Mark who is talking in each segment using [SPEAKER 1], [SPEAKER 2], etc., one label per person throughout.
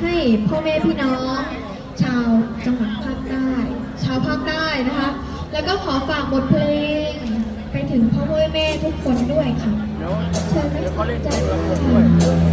[SPEAKER 1] ให้พ่อแม่พี่น้อง ชาวจังหวัดภาคใต้ ชาวภาคใต้นะคะ แล้วก็ขอฝากบทเพลง ไปถึงพ่อแม่ทุกคนด้วยค่ะ
[SPEAKER 2] เชิ
[SPEAKER 1] ญ
[SPEAKER 2] นะ
[SPEAKER 1] จ๊ะ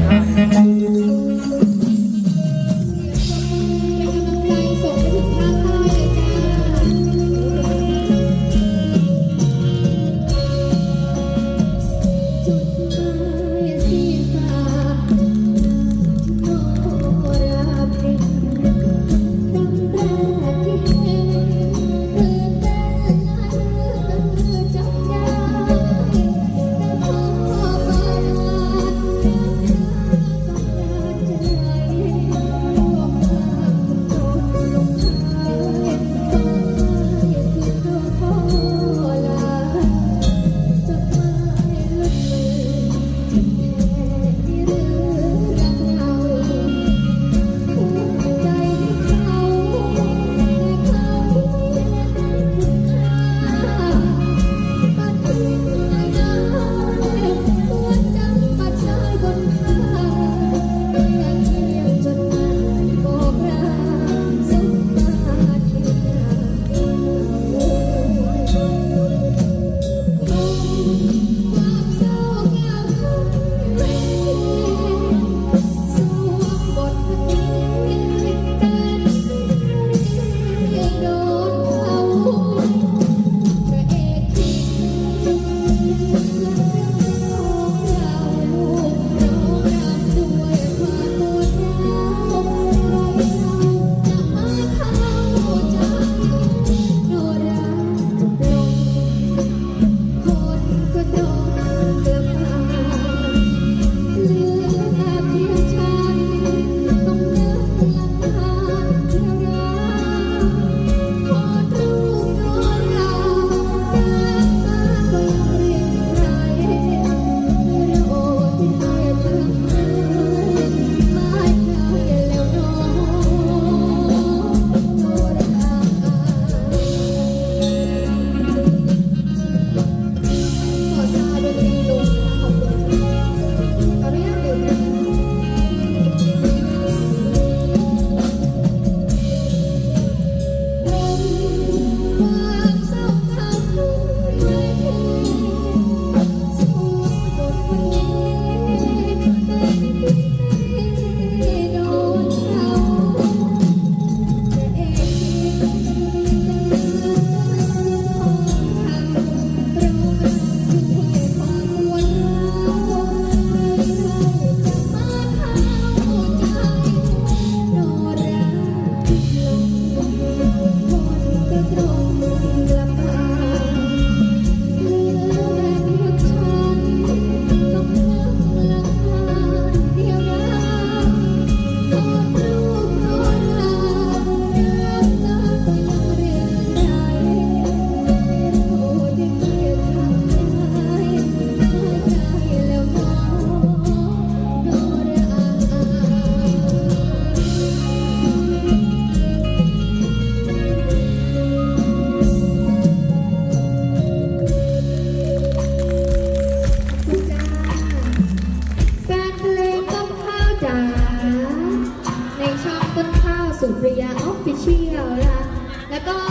[SPEAKER 1] แล้วก็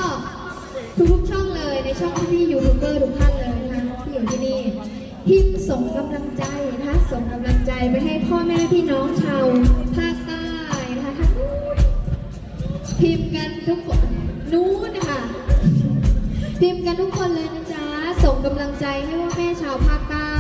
[SPEAKER 1] ทุกๆช่องเลยในช่องพี่ยูทูบเบอร์ทุกท่านเลยนะคะที่อยู่ที่นี่พิมพ์ส่งกำลังใจนะคะส่งกำลังใจไปให้พ่อแม่พี่น้องชาวภาคใต้นะคะพิมพ์กันทุกคนนู้นค่ะพิมพ์กันทุกคนเลยนะจ๊ะส่งกำลังใจให้พ่อแม่ชาวภาคใต้